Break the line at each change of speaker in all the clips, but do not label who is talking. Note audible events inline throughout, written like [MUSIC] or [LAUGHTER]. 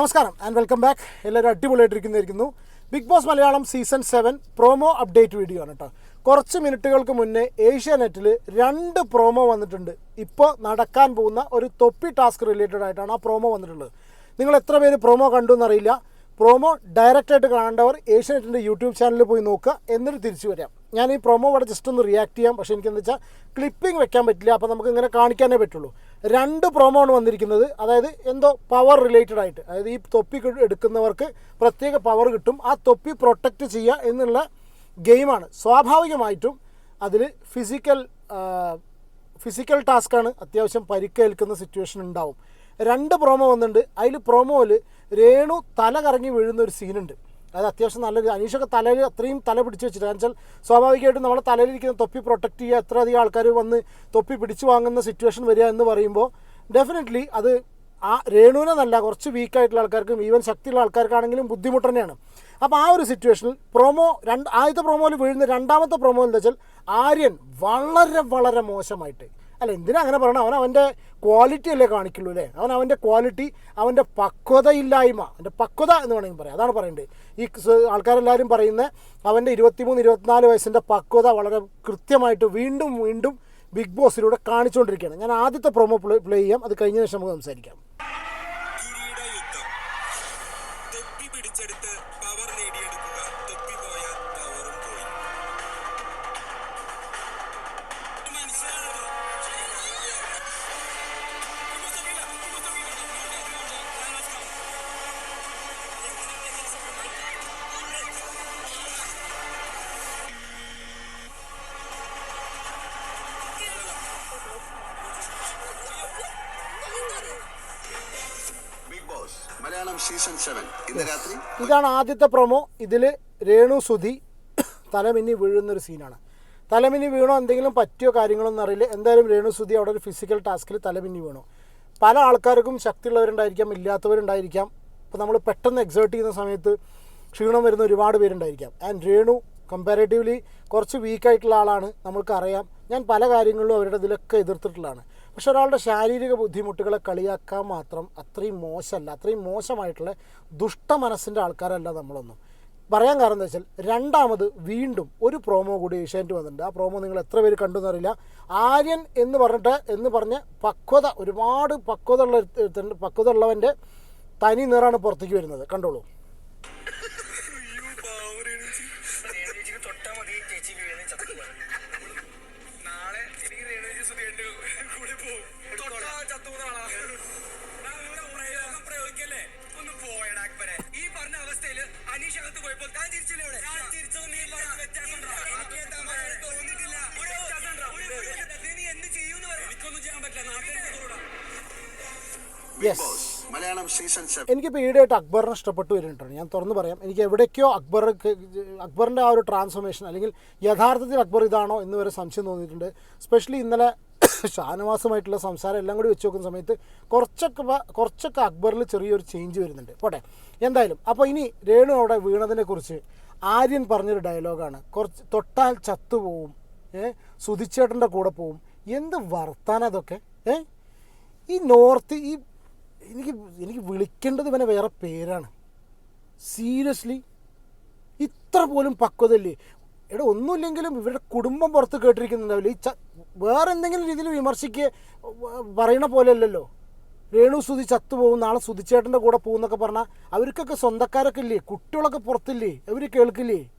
നമസ്കാരം and welcome back എല്ലാവരും അടിപൊളിയായിട്ടിരിക്കുന്നതായിരിക്കുന്നു. Big boss Malayalam season seven promo update video ആണ് കേട്ടോ കുറച്ച് മിനിറ്റുകൾക്ക് മുന്നേ ഏഷ്യാനെറ്റിൽ രണ്ട് പ്രോമോ വന്നിട്ടുണ്ട്. ഇപ്പോൾ നടക്കാൻ പോകുന്ന ഒരു തൊപ്പി ടാസ്ക് റിലേറ്റഡ് ആയിട്ടാണ് ആ പ്രോമോ വന്നിട്ടുള്ളത്. നിങ്ങൾ എത്ര പേര് പ്രോമോ കണ്ടു എന്നറിയില്ല. പ്രോമോ ഡയറക്റ്റായിട്ട് കാണേണ്ടവർ ഏഷ്യാനെറ്റിന്റെ യൂട്യൂബ് ചാനലിൽ പോയി നോക്കുക. എന്നിട്ട് തിരിച്ചു വരാം. ഞാൻ ഈ പ്രൊമോ ഇവിടെ ജസ്റ്റ് ഒന്ന് റിയാക്ട് ചെയ്യാം. പക്ഷേ എനിക്കെന്ന് വെച്ചാൽ ക്ലിപ്പിംഗ് വെക്കാൻ പറ്റില്ല. അപ്പോൾ നമുക്ക് ഇങ്ങനെ കാണിക്കാനേ പറ്റുള്ളൂ. രണ്ട് പ്രൊമോ ആണ് വന്നിരിക്കുന്നത്. അതായത് എന്തോ പവർ റിലേറ്റഡ് ആയിട്ട്. അതായത് ഈ തൊപ്പി എടുക്കുന്നവർക്ക് പ്രത്യേക പവർ കിട്ടും. ആ തൊപ്പി പ്രൊട്ടക്റ്റ് ചെയ്യുക എന്നുള്ള ഗെയിമാണ് സ്വാഭാവികമായിട്ടും അതിൽ ഫിസിക്കൽ ഫിസിക്കൽ ടാസ്ക്കാണ് അത്യാവശ്യം പരിക്കേൽക്കുന്ന സിറ്റുവേഷൻ ഉണ്ടാവും. രണ്ട് പ്രൊമോ വന്നിട്ടുണ്ട്. അതിൽ പ്രൊമോയിൽ രേണു തല കറങ്ങി വീഴുന്ന ഒരു സീനുണ്ട് അത് അത്യാവശ്യം നല്ലൊരു അനീഷൊക്കെ തലയിൽ അത്രയും തല പിടിച്ച് വെച്ചിട്ട് വെച്ചാൽ സ്വാഭാവികമായിട്ടും നമ്മളെ തലയിലിരിക്കുന്ന തൊപ്പി പ്രൊട്ടക്റ്റ് ചെയ്യുക എത്ര അധികം ആൾക്കാർ വന്ന് തൊപ്പി പിടിച്ചു വാങ്ങുന്ന സിറ്റുവേഷൻ വരിക എന്ന് പറയുമ്പോൾ ഡെഫിനറ്റ്ലി അത് ആ രേണുവിനെ നല്ല കുറച്ച് വീക്കായിട്ടുള്ള ആൾക്കാർക്കും ഈവൻ ശക്തിയുള്ള ആൾക്കാർക്കാണെങ്കിലും ബുദ്ധിമുട്ട് തന്നെയാണ്. അപ്പോൾ ആ ഒരു സിറ്റുവേഷനിൽ പ്രൊമോ രണ്ട് ആദ്യത്തെ പ്രൊമോയിൽ വീഴുന്ന രണ്ടാമത്തെ പ്രൊമോ എന്താ വെച്ചാൽ ആര്യൻ വളരെ വളരെ മോശമായിട്ട് അല്ല എന്തിനാ അങ്ങനെ പറയണം? അവൻ അവന്റെ ക്വാളിറ്റി അല്ലേ കാണിക്കുള്ളൂ അല്ലേ? അവൻ അവന്റെ ക്വാളിറ്റി അവന്റെ പക്വതയില്ലായ്മ അവന്റെ പക്വത എന്ന് വേണമെങ്കിൽ പറയാം. അതാണ് പറയേണ്ടത് ഈ ആൾക്കാരെല്ലാവരും പറയുന്ന അവന്റെ ഇരുപത്തിമൂന്ന് ഇരുപത്തിനാല് വയസ്സിന്റെ പക്വത വളരെ കൃത്യമായിട്ട് വീണ്ടും വീണ്ടും ബിഗ് ബോസിലൂടെ കാണിച്ചുകൊണ്ടിരിക്കുകയാണ്. ഞാൻ ആദ്യത്തെ പ്രൊമോ പ്ലേ ചെയ്യാം. അത് കഴിഞ്ഞ ശേഷം നമുക്ക് സംസാരിക്കാം.
പവർ നേടിയെടുക്കുക. പോയി.
സീസൺ സെവൻ ഇന്ന് രാത്രി
ഇതാണ് ആദ്യത്തെ പ്രൊമോ ഇതിൽ രേണു സുധി തലമിന്നി വീഴുന്നൊരു സീനാണ് തലമിന്നി വീണോ എന്തെങ്കിലും പറ്റിയോ കാര്യങ്ങളൊന്നും അറിയില്ല. എന്തായാലും രേണു സുധി അവിടെ ഒരു ഫിസിക്കൽ ടാസ്കിൽ തലമിന്നി വീണു. പല ആൾക്കാർക്കും ശക്തിയുള്ളവരുണ്ടായിരിക്കാം ഇല്ലാത്തവരുണ്ടായിരിക്കാം. ഇപ്പോൾ നമ്മൾ പെട്ടെന്ന് എക്സേർട്ട് ചെയ്യുന്ന സമയത്ത് ക്ഷീണം വരുന്ന ഒരുപാട് പേരുണ്ടായിരിക്കാം. ആൻഡ് രേണു കമ്പാരേറ്റീവ്ലി കുറച്ച് വീക്കായിട്ടുള്ള ആളാണ് നമ്മൾക്കറിയാം. ഞാൻ പല കാര്യങ്ങളിലും അവരുടെ ഇതിലൊക്കെ എതിർത്തിട്ടുള്ളതാണ്. പക്ഷെ ഒരാളുടെ ശാരീരിക ബുദ്ധിമുട്ടുകളെ കളിയാക്കാൻ മാത്രം അത്രയും മോശമല്ല അത്രയും മോശമായിട്ടുള്ള ദുഷ്ട മനസ്സിന്റെ ആൾക്കാരല്ല നമ്മളൊന്നും. പറയാൻ കാരണം എന്താ വെച്ചാൽ രണ്ടാമത് വീണ്ടും ഒരു പ്രോമോ കൂടി ഏഷ്യാനെറ്റ് വന്നിട്ടുണ്ട്. ആ പ്രോമോ നിങ്ങൾ എത്ര പേര് കണ്ടു എന്നറിയില്ല ആര്യൻ എന്ന് പറഞ്ഞിട്ട് എന്ന് പറഞ്ഞ് പക്വത ഒരുപാട് പക്വത ഉള്ള പക്വത ഉള്ളവന്റെ തനി നിറാണ് പുറത്തേക്ക് വരുന്നത്. കണ്ടോളൂ.
തൊട്ടാ
നിങ്ങളുടെ പ്രയോഗം പ്രയോഗിക്കല്ലേ? ഒന്ന് പോയെടാ അക്ബരെ. ഈ പറഞ്ഞ അവസ്ഥയിൽ അനീഷ് അകത്ത് പോയപ്പോൾ താൻ തിരിച്ചില്ലേ ഇവിടെ? ഞാൻ ചിരിച്ചത് നീ? എനിക്ക്? ഇത് നീ എന്ത് ചെയ്യൂന്ന് പറയാം എനിക്കൊന്നും ചെയ്യാൻ പറ്റില്ല
നാട്ടിലേക്ക്
യെസ്
മലയാളം സീസൺ സെവൻ
എനിക്കിപ്പോൾ ഈടായിട്ട് അക്ബറിനെ ഇഷ്ടപ്പെട്ടു വരുന്നുണ്ട് ഞാൻ തുറന്ന് പറയാം എനിക്ക് എവിടേക്കോ അക്ബർ അക്ബറിന്റെ ആ ഒരു ട്രാൻസ്ഫോർമേഷൻ അല്ലെങ്കിൽ യഥാർത്ഥത്തിൽ അക്ബർ ഇതാണോ എന്ന് വരെ സംശയം തോന്നിയിട്ടുണ്ട് സ്പെഷ്യലി ഇന്നലെ ഷാനവാസുമായിട്ടുള്ള സംസാരം എല്ലാം കൂടി വെച്ച് നോക്കുന്ന സമയത്ത് കുറച്ചൊക്കെ കുറച്ചൊക്കെ അക്ബറിൽ ചെറിയൊരു ചേഞ്ച് വരുന്നുണ്ട്. പോട്ടെ? എന്തായാലും അപ്പോൾ ഇനി രേണു അവിടെ വീണതിനെക്കുറിച്ച് ആര്യൻ പറഞ്ഞൊരു ഡയലോഗാണ് കുറച്ച് തൊട്ടാൽ ചത്തുപോവും ഏ? സുധിച്ചേട്ടന്റെ കൂടെ പോവും. എന്ത് വർത്താനം അതൊക്കെ ഏ? ഈ നോർത്ത് ഈ എനിക്ക് എനിക്ക് വിളിക്കേണ്ടത് ഇവനെ വേറെ പേരാണ്. സീരിയസ്ലി ഇത്ര പോലും പക്വതയില്ലേ? എടാ ഒന്നുമില്ലെങ്കിലും ഇവരുടെ കുടുംബം പുറത്ത് കേട്ടിരിക്കുന്നുണ്ടാവില്ല? ഈ വേറെ എന്തെങ്കിലും രീതിയിൽ വിമർശിക്കുക വ- പറയണ പോലെയല്ലല്ലോ. രേണു സുധി ചത്തുപോകും നാളെ സുതിച്ചേട്ടന്റെ കൂടെ പോകുന്നൊക്കെ പറഞ്ഞാൽ അവർക്കൊക്കെ സ്വന്തക്കാരൊക്കെ ഇല്ലേ? കുട്ടികളൊക്കെ പുറത്തില്ലേ? അവർ കേൾക്കില്ലേ?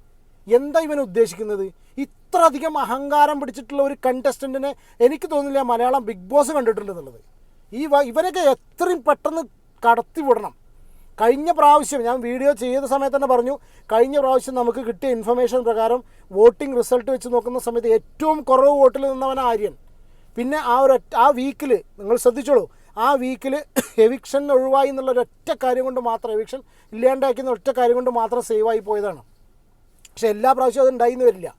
എന്താ ഇവൻ ഉദ്ദേശിക്കുന്നത്? ഇത്ര അധികം അഹങ്കാരം പിടിച്ചിട്ടുള്ള ഒരു കണ്ടസ്റ്റന്റിനെ എനിക്ക് തോന്നുന്നില്ല മലയാളം ബിഗ് ബോസ് കണ്ടിട്ടുണ്ടെന്നുള്ളത്. ഈ ഇവനൊക്കെ എത്രയും പെട്ടെന്ന് കടത്തി വിടണം കഴിഞ്ഞ പ്രാവശ്യം ഞാൻ വീഡിയോ ചെയ്ത സമയത്ത് തന്നെ പറഞ്ഞു കഴിഞ്ഞ പ്രാവശ്യം നമുക്ക് കിട്ടിയ ഇൻഫർമേഷൻ പ്രകാരം വോട്ടിംഗ് റിസൾട്ട് വെച്ച് നോക്കുന്ന സമയത്ത് ഏറ്റവും കുറവ് വോട്ടിൽ നിന്നവൻ ആര്യൻ. പിന്നെ ആ ഒരു ആ വീക്കിൽ നിങ്ങൾ ശ്രദ്ധിച്ചോളൂ ആ വീക്കിൽ എവിക്ഷൻ [COUGHS] ഒഴിവായി എന്നുള്ള ഒരൊറ്റ കാര്യം കൊണ്ട് മാത്രം എവിക്ഷൻ ഇല്ലാണ്ടാക്കുന്ന ഒറ്റ കാര്യം കൊണ്ട് മാത്രം സേവായി പോയതാണ്. പക്ഷെ എല്ലാ പ്രാവശ്യവും അത് ഉണ്ടായിന്ന് വരില്ല.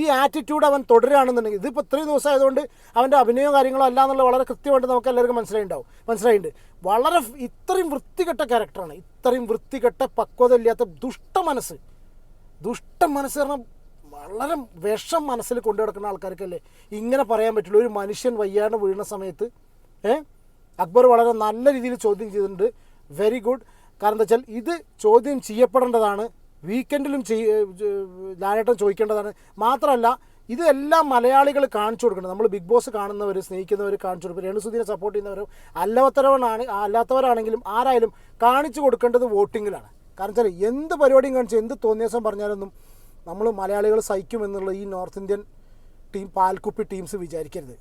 ഈ ആറ്റിറ്റ്യൂഡ് അവൻ തുടരുകയാണെന്നുണ്ടെങ്കിൽ ഇതിപ്പോൾ ഇത്രയും ദിവസം ആയതുകൊണ്ട് അവന്റെ അഭിനയോ കാര്യങ്ങളോ അല്ല എന്നുള്ളത് വളരെ കൃത്യമായിട്ട് നമുക്ക് എല്ലാവർക്കും മനസ്സിലായിണ്ടാവും. മനസ്സിലായിട്ടുണ്ട് വളരെ ഇത്രയും വൃത്തികെട്ട ക്യാരക്ടറാണ് ഇത്രയും വൃത്തികെട്ട പക്വത ഇല്ലാത്ത ദുഷ്ട മനസ്സ്. ദുഷ്ട മനസ്സ് കാരണം വളരെ വിഷം മനസ്സിൽ കൊണ്ടു നടക്കുന്ന ആൾക്കാർക്കല്ലേ ഇങ്ങനെ പറയാൻ പറ്റുള്ളൂ. ഒരു മനുഷ്യൻ വയ്യാണ്ട് വീഴുന്ന സമയത്ത് ഏ? അക്ബർ വളരെ നല്ല രീതിയിൽ ചോദ്യം ചെയ്തിട്ടുണ്ട്. വെരി ഗുഡ് കാരണം എന്താ വെച്ചാൽ ഇത് ചോദ്യം ചെയ്യപ്പെടേണ്ടതാണ്. വീക്കെൻഡിലും ചെയ് ലാലേട്ടൻ ചോദിക്കേണ്ടതാണ്. മാത്രമല്ല ഇതെല്ലാം മലയാളികൾ കാണിച്ചു കൊടുക്കണം. നമ്മൾ ബിഗ് ബോസ് കാണുന്നവർ സ്നേഹിക്കുന്നവർ കാണിച്ചു കൊടുക്കും. രേണുസുദിനെ സപ്പോർട്ട് ചെയ്യുന്നവരും അല്ലാത്തവരാണ് അല്ലാത്തവരാണെങ്കിലും ആരായാലും കാണിച്ചു കൊടുക്കേണ്ടത് വോട്ടിങ്ങിലാണ്. കാരണം വെച്ചാൽ എന്ത് പരിപാടിയും കാണിച്ച് എന്ത് തോന്നിയാസം പറഞ്ഞാലൊന്നും നമ്മൾ മലയാളികൾ സഹിക്കുമെന്നുള്ള ഈ നോർത്ത് ഇന്ത്യൻ ടീം പാൽക്കുപ്പി ടീംസ് വിചാരിക്കരുത്.